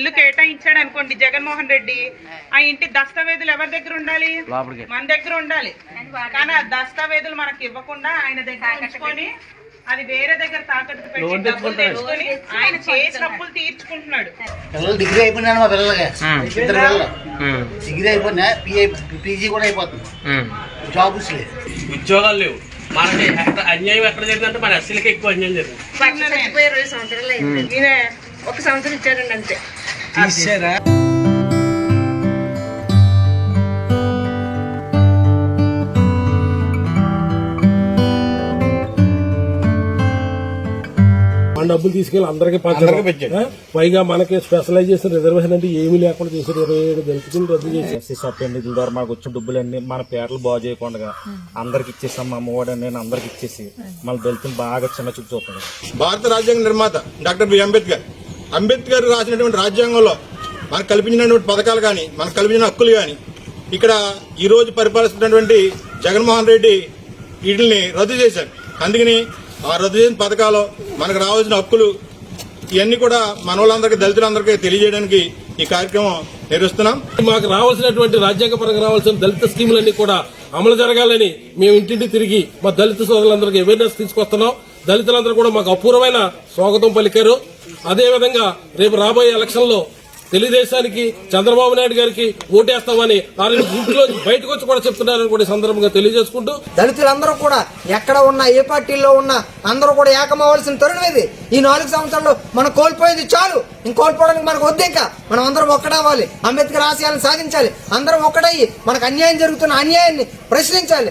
ఇల్లు కేటాయించాడు అనుకోండి జగన్మోహన్ రెడ్డి. ఆ ఇంటి దస్తావేజులు ఎవరి దగ్గర ఉండాలి? మన దగ్గర ఉండాలి. కానీ ఆ దస్తావేజులు మనకి ఇవ్వకుండా ఆయన దగ్గర ఉంచుకొని అది వేరే దగ్గర తాకట్టు పెట్టి డబ్బులు తెచ్చుకొని ఆయన చేసిన అప్పులు తీర్చుకుంటున్నాడు. పిల్లలు డిగ్రీ అయిపోయినాను మా పిల్లలకి ఇద్దరు పిల్లలు. డిగ్రీ అయిపోయినా పీజీ కూడా అయిపోతుంది. జాబ్స్ లేదు ఉద్యోగాలు లేవు. మనకి అన్యాయం ఎక్కడ జరిగిందంటే మన ఎస్సీలకి ఎక్కువ అన్యాయం జరిగింది. చచ్చిపోయి ఇరవై సంవత్సరాలు అయింది. ఈయన ఒక సంవత్సరం ఇచ్చారండి అంతే. మన డబ్బులు తీసుకెళ్ళి అందరికి పంచడం. ఆ? పైగా మనకి స్పెషలైజేషన్ రిజర్వేషన్ అంటే ఏమీ లేకుండా చేశారు ఇరవై ఏడు దళితులు రద్దు చేశారు. ఎస్సీ నిధుల ద్వారా మాకు వచ్చిన డబ్బులన్నీ మన పేర్లు బాగు చేయకుండా అందరికి ఇచ్చేసాం మా అమ్మఒడి నేను అందరికి ఇచ్చేసి మళ్ళీ దళితులు బాగా చిన్న చూపు చూస్తున్నాడు భారత రాజ్యాంగ నిర్మాత డాక్టర్ బి అంబేద్కర్ అంబేద్కర్ రాసినటువంటి రాజ్యాంగంలో మనకు కల్పించినటువంటి పథకాలు కానీ మనకు కల్పించిన హక్కులు కానీ ఇక్కడ ఈరోజు పరిపాలిస్తున్నటువంటి జగన్మోహన్ రెడ్డి వీటిని రద్దు చేశారు. అందుకని ఆ రద్దు చేసిన పథకాలు మనకు రావాల్సిన హక్కులు ఇవన్నీ కూడా మన వాళ్ళందరికీ దళితులందరికీ తెలియజేయడానికి ఈ కార్యక్రమం నిర్వహిస్తున్నాం. మాకు రావాల్సినటువంటి రాజ్యాంగపరంగా రావాల్సిన దళిత స్కీములన్నీ కూడా అమలు జరగాలని మేము ఇంటింటి తిరిగి మా దళిత సోదరులందరికీ అవేర్నెస్ తీసుకొస్తున్నాం. దళితులందరూ కూడా మాకు అపూర్వమైన స్వాగతం పలికారు. అదేవిధంగా రేపు రాబోయే ఎలక్షన్లో తెలుగుదేశానికి చంద్రబాబు నాయుడు గారికి ఓటేస్తామని ఆయన ఇంట్లో బయటకు వచ్చి కూడా చెప్తున్నారని కూడా సందర్భంగా తెలియజేసుకుంటూ దళితులందరూ కూడా ఎక్కడ ఉన్నా ఏ పార్టీల్లో ఉన్నా అందరూ కూడా ఏకమవలసిన తరుణం ఇది. ఈ నాలుగు సంవత్సరాల్లో మనం కోల్పోయేది చాలు. ఇంక కోల్పోవడానికి మనకు వద్దు ఇంకా. మనం అందరం ఒక్కడవ్వాలి అంబేద్కర్ ఆశయాలను సాధించాలి. అందరం ఒక్కడయ్యి మనకు అన్యాయం జరుగుతున్న అన్యాయాన్ని ప్రశ్నించాలి.